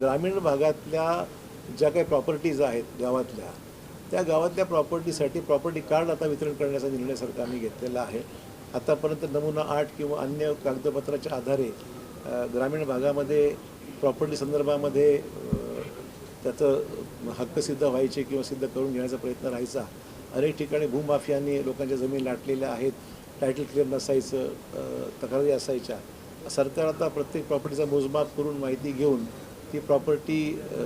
ग्रामीण भागातल्या ज्या काही प्रॉपर्टीज आहेत गावातल्या त्या गावातल्या प्रॉपर्टीसाठी प्रॉपर्टी कार्ड आता वितरण करण्याचा निर्णय सरकारने घेतलेला आहे. आतापर्यंत नमुना आठ किंवा अन्य कागदपत्राच्या आधारे ग्रामीण भागामध्ये प्रॉपर्टी संदर्भामध्ये त्याचं हक्क सिद्ध व्हायचे किंवा सिद्ध करून घेण्याचा प्रयत्न राहायचा. अनेक ठिकाणी भूमाफियांनी लोकांच्या जमीन लाटलेल्या आहेत. टायटल क्लिअर नसायचं तक्रारी असायच्या. सरकार आता प्रत्येक प्रॉपर्टीचा मोजमाप करून माहिती घेऊन ती प्रॉपर्टी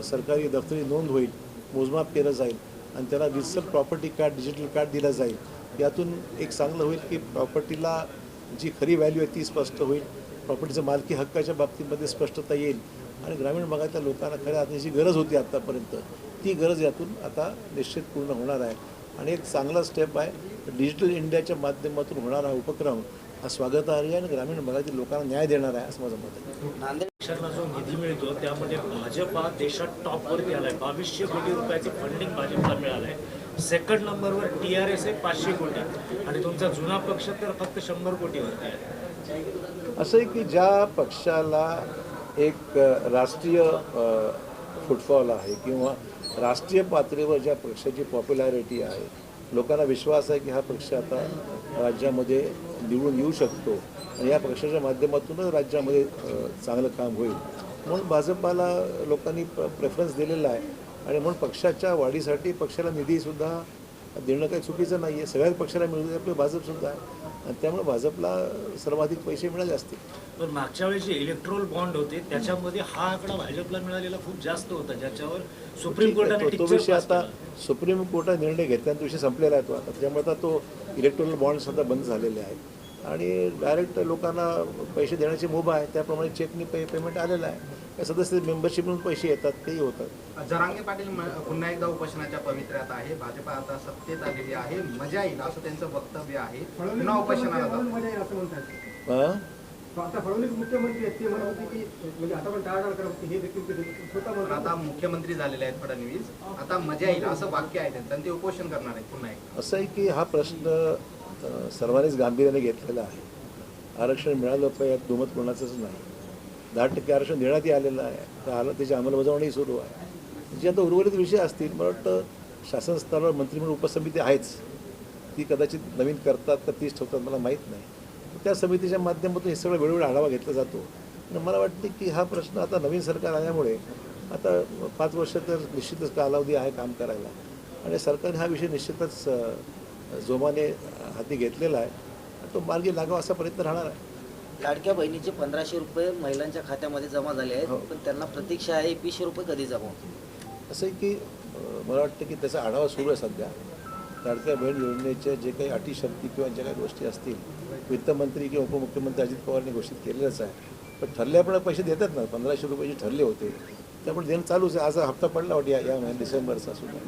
सरकारी दफ्तरी नोंद होईल मोजमाप केलं जाईल आणि त्याला रिसल प्रॉपर्टी कार्ड डिजिटल कार्ड दिलं जाईल. यातून एक चांगलं होईल की प्रॉपर्टीला जी खरी व्हॅल्यू आहे ती स्पष्ट होईल. प्रॉपर्टीचं मालकी हक्काच्या बाबतीमध्ये स्पष्टता येईल. आणि ग्रामीण भागातल्या लोकांना खऱ्या अर्थाची गरज होती आत्तापर्यंत ती गरज यातून आता निश्चित पूर्ण होणार आहे. आणि एक चांगला स्टेप आहे डिजिटल इंडियाच्या माध्यमातून होणारा उपक्रम हा स्वागतार्ह आहे आणि ग्रामीण भागातील लोकांना न्याय देणार आहे असं माझं मत आहे. नांदेड जो निधी मिळतो त्यामध्ये भाजप हा देशात टॉपवरती आलाय. बावीसशे कोटी रुपयाची फंडिंग भाजपला मिळालंय. सेकंड नंबरवर टी आर एस आहे पाचशे कोटी. आणि तुमचा जुना पक्ष तर फक्त शंभर कोटीवरती आहे. असं आहे की ज्या पक्षाला एक राष्ट्रीय फुटफॉल आहे किंवा राष्ट्रीय पातळीवर ज्या पक्षाची पॉप्युलॅरिटी आहे लोकांना विश्वास आहे की हा पक्ष आता राज्यामध्ये निवडून येऊ शकतो आणि या पक्षाच्या माध्यमातूनच राज्यामध्ये चांगलं काम होईल. म्हणून भाजपाला लोकांनी प्रेफरन्स दिलेला आहे. आणि म्हणून पक्षाच्या वाढीसाठी पक्षाला निधीसुद्धा देणं काही चुकीचं नाही आहे सगळ्याच पक्षाला मिळू आपलं भाजपसुद्धा आहे. आणि त्यामुळे भाजपला सर्वाधिक पैसे मिळाले असतील पण मागच्या वेळेस जे इलेक्ट्रोल बॉन्ड होते त्याच्यामध्ये हा आकडा भाजपला मिळालेला खूप जास्त होता ज्याच्यावर सुप्रीम कोर्टाने तो- विषय आता सुप्रीम कोर्टाने निर्णय घेतला तो विषय संपलेला आहे तो आता. त्यामुळे आता तो इलेक्ट्रॉनिक बॉन्ड सुद्धा बंद झालेले आहेत. आणि डायरेक्ट लोकांना पैसे देण्याची मुभा आहे. त्याप्रमाणे चेकनी पे पेमेंट आलेलं आहे. त्या सदस्य मेंबरशिप म्हणून पैसे येतात तेही होतात. जरांगे पाटील म- पुन्हा एकदा उपोषणाच्या पवित्र्यात आहे. भाजप आता सत्तेत आलेली आहे. मजा येईल असं त्यांचं वक्तव्य आहे. पुन्हा उपोषणाला जाऊ. हं? आता फडणवीस मुख्यमंत्री आहेत ते म्हणत होते की म्हणजे आता पण टाळाटाळ करत होते हे देखील ते स्वतः पण म्हणतात आता मुख्यमंत्री झालेले आहेत फडणवीस. आता मजा येईल असं वाक्य आहे त्यांचं. आणि ते उपोषण करणार आहेत पुन्हा एकदा. असं आहे की हा प्रश्न अ, सर्वांनीच गांभीर्याने घेतलेला आहे. आरक्षण मिळालं पाहिजे यात दुमत कोणाचंच नाही. दहा टक्के आरक्षण देण्यातही आलेलं आहे. तर आलं त्याची अंमलबजावणीही सुरू आहे. जे आता उर्वरित विषय असतील मला वाटतं शासन स्तरावर मंत्रिमंडळ उपसमिती आहेच. ती कदाचित नवीन करतात का तीच ठेवतात मला माहीत नाही. त्या समितीच्या माध्यमातून हे सगळं वेळोवेळी आढावा घेतला जातो. आणि मला वाटते की हा प्रश्न आता नवीन सरकार आल्यामुळे आता पाच वर्ष तर निश्चितच कालावधी आहे काम करायला. आणि सरकारने हा विषय निश्चितच जोमाने हाती घेतलेला आहे. तो मार्गी लागावा असा प्रयत्न राहणार आहे. लाडक्या बहिणीचे पंधराशे रुपये महिलांच्या खात्यामध्ये जमा झाले आहेत हो. पण त्यांना प्रतीक्षा आहे एकवीसशे रुपये कधी जमा होतील? असं आहे की मला वाटतं की त्याचा आढावा सुरू आहे सध्या. लाडक्या बहीण योजनेच्या जे काही अटी शर्ती किंवा ज्या काही गोष्टी असतील वित्तमंत्री किंवा उपमुख्यमंत्री अजित पवारने घोषित केलेलंच आहे. पण ठरल्याप्रमाणे पैसे देतात ना पंधराशे रुपये जे ठरले होते त्यामुळे देणं चालूच आहे. आज हप्ता पडला वाटतं या या महिन्यात डिसेंबरचा सुद्धा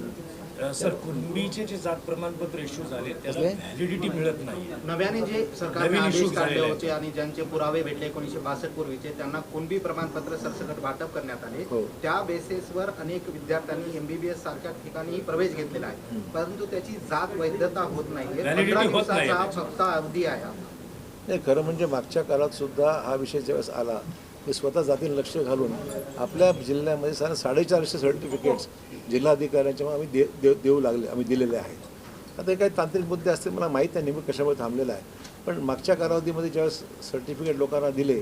सर कुणबीचे जे जात प्रमाणपत्र इश्यू झाले त्याला? व्हॅलिडिटी मिळत नाही. नव्याने जे सरकारने आदेश काढले झालेले होते आणि ज्यांचे पुरावे भेटले एकोणीशे बासष्ट पूर्वीचे त्यांना कुणबी प्रमाणपत्र सरसकट वाटप करण्यात आले. हो. त्या बेसिसवर अनेक विद्यार्थ्यांनी एमबीबीएस सारख्या ठिकाणी प्रवेश घेतलेला आहे. परंतु त्याची जात वैधता होत पंधरा नाही दिवसाचा त्याची. फक्त अवधी आहे. खरं म्हणजे मागच्या काळात सुद्धा हा विषय ज्यावेळेस आला मी स्वतः जातीने लक्ष घालून आपल्या जिल्ह्यामध्ये साधारण साडेचारशे सर्टिफिकेट्स जिल्हाधिकाऱ्यांच्या आम्ही दे देऊ देऊ लागले आम्ही दिलेले आहेत. आता हे काही तांत्रिक मुद्दे असतील मला माहीत नाही नेमकं कशामुळे थांबलेलं आहे. पण मागच्या कालावधीमध्ये ज्यावेळेस सर्टिफिकेट लोकांना दिले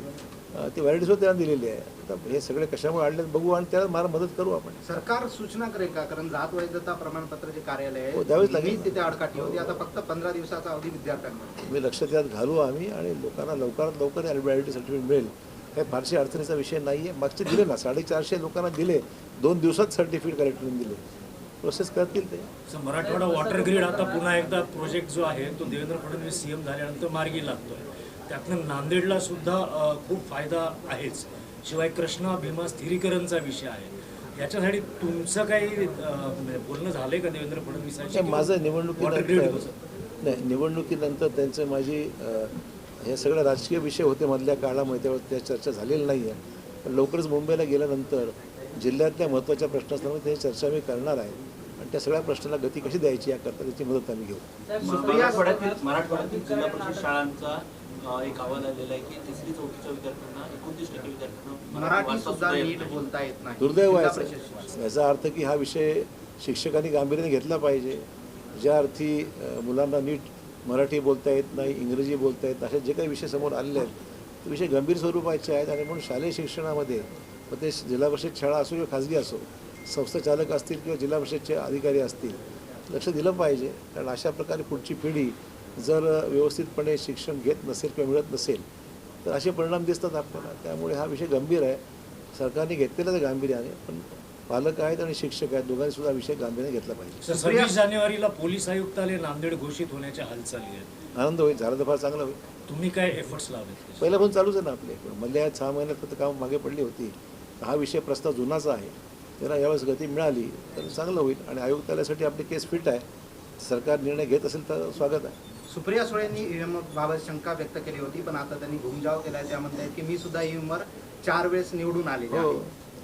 ते व्हॅलिडीसुद्धा त्यांना दिलेली आहे. आता हे सगळे कशामुळे आणले बघू आणि त्याला मला मदत करू आपण. सरकार सूचना करेल का? कारण जात वैधता प्रमाणपत्र जे कार्यालय हो, द्यावेच आहे लागेल. तिथे अडकाटी होती. आता फक्त पंधरा दिवसाचा अवधी विद्यार्थ्यांना मी लक्ष त्यात घालू आम्ही आणि लोकांना लवकरात लवकर व्हॅलिडिटी सर्टिफिकेट मिळेल. काही फारशी अडचणीचा विषय नाही आहे मागचे दिले ना साडेचारशे लोकांना दिले. दोन दिवसात सर्टिफिकेट कलेक्टरने दिले. प्रोसेस करतील ते. मराठवाडा वॉटर ग्रीड आता पुन्हा एकदा प्रोजेक्ट जो आहे तो देवेंद्र फडणवीस सीएम झाल्यानंतर मार्गी लागतोय. त्यातनं नांदेडला सुद्धा खूप फायदा आहेच. शिवाय कृष्णा भीमा स्थिरीकरणचा विषय आहे. याच्यासाठी तुमचं काही म्हणजे बोलणं झालंय का देवेंद्र फडणवीसांशी? नाही, माझं grid नाही निवडणुकीनंतर त्यांचं माझी हे सगळे राजकीय विषय होते मधल्या काळामध्ये त्यावेळेस त्या चर्चा झालेली नाही आहे पण लवकरच मुंबईला गेल्यानंतर जिल्ह्यातल्या महत्त्वाच्या प्रश्न असल्यामुळे त्याची चर्चा मी करणार आहे. आणि त्या सगळ्या प्रश्नाला गती कशी द्यायची याकरता त्याची मदत आम्ही घेऊ. सुप्रिया मराठवाड्यातील मराठवाड्यातील जिल्हा परिषद शाळांचा एक अहवाल आलेला आहे की तिसरी चौथीच्या विद्यार्थ्यांना एकोणतीस टक्के विद्यार्थ्यांना मराठी वाचता सुद्धा येत नीट नाही. बोलता येत नाही. दुर्दैव आहे याचा. अर्थ की हा विषय शिक्षकांनी गांभीर्याने घेतला पाहिजे. ज्या अर्थी मुलांना नीट मराठी बोलता येत नाही इंग्रजी बोलता येत असे जे काही विषय समोर आलेले आहेत ते विषय गंभीर स्वरूपाचे आहेत आणि म्हणून शालेय शिक्षणामध्ये मग ते जिल्हा परिषद शाळा असो किंवा खाजगी असो संस्था चालक असतील किंवा जिल्हा परिषदचे अधिकारी असतील लक्ष दिलं पाहिजे. कारण अशा प्रकारे पुढची पिढी जर व्यवस्थितपणे शिक्षण घेत नसेल किंवा मिळत नसेल तर असे परिणाम दिसतात आपल्याला. त्यामुळे हा विषय गंभीर आहे. सरकारने घेतलेला तर गांभीर्याने पण पालक आहेत आणि शिक्षक आहेत. दोघांनी सुद्धा विषय गांभीर्याने घेतला पाहिजे. सव्वीस जानेवारीला पोलीस आयुक्तालय नांदेड घोषित होण्याच्या हालचाली आहेत. आनंद होईल. झाला तर फार चांगला होईल. तुम्ही काय एफर्ट्स लावलेत पहिला पण चालूच आहे ना आपले. पण मधल्या सहा महिन्यात फक्त काम मागे पडली होती. हा विषय प्रस्ताव जुनाच आहे. त्याला यावेळेस गती मिळाली तर चांगलं होईल. आणि आयुक्तालयासाठी आपली केस फिट आहे. सरकार निर्णय घेत असेल तर स्वागत आहे. सुप्रिया सुळेंनी ईव्हीएम बाबत शंका व्यक्त केली होती पण आता त्यांनी घुमजाव केलाय. त्या म्हणतायत की मी सुद्धा ईव्हीएम वर चार वेळेस निवडून आलेले हो.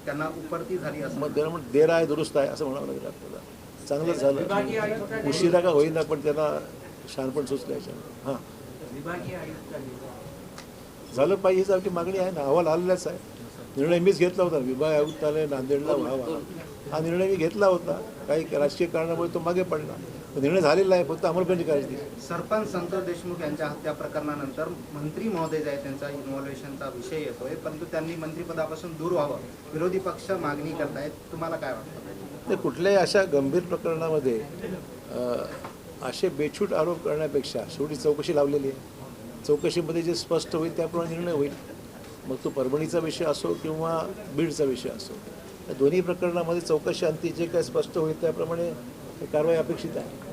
त्यांना उपरती झाली असं. मग त्याला म्हणून देर आहे दुरुस्त आहे असं म्हणावं लागेल आपल्याला. चांगलंच झालं. उशिरा का होईना पण त्यांना शहाणपण सुचलं याच्यानं. हां. झालं पाहिजे हीच आपली मागणी आहे ना. अहवाल आलेलाच आहे. निर्णय मीच घेतला होता. विभाग आयुक्तालय नांदेडला व्हावा. हा निर्णय मी घेतला होता. काही राजकीय कारणामुळे तो मागे पडला. निर्णय झालेला आहे फक्त अंमलबजावणी करायची सरपंच संतोष देशमुख यांच्या हत्या प्रकरणानंतर मंत्री महोदय जे आहेत त्यांचा इन्व्हॉल्वेशनचा विषय येतोय परंतु त्यांनी मंत्रिपदापासून दूर व्हावं विरोधी पक्ष मागणी करतायत तुम्हाला काय वाटतं? ते कुठल्याही अशा गंभीर प्रकरणामध्ये असे बेछूट आरोप करण्यापेक्षा शेवटी चौकशी लावलेली आहे. चौकशीमध्ये जे स्पष्ट होईल त्याप्रमाणे निर्णय होईल. मग तो परभणीचा विषय असो किंवा बीडचा विषय असो या दोन्ही प्रकरणामध्ये चौकशी अंती जे काही स्पष्ट होईल त्याप्रमाणे कारवाई अपेक्षित आहे.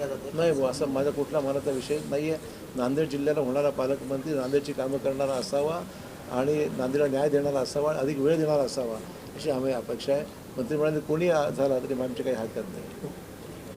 नाही भाऊ असा माझा कुठला मनाचा विषय नाही आहे नांदेड जिल्ह्याला होणारा पालकमंत्री नांदेडची कामं करणारा असावा आणि नांदेडला न्याय देणारा असावा अधिक वेळ देणारा असावा अशी आम्ही अपेक्षा आहे. मंत्रिमंडळाने कोणी झाला तरी आमची काही हरकत नाही.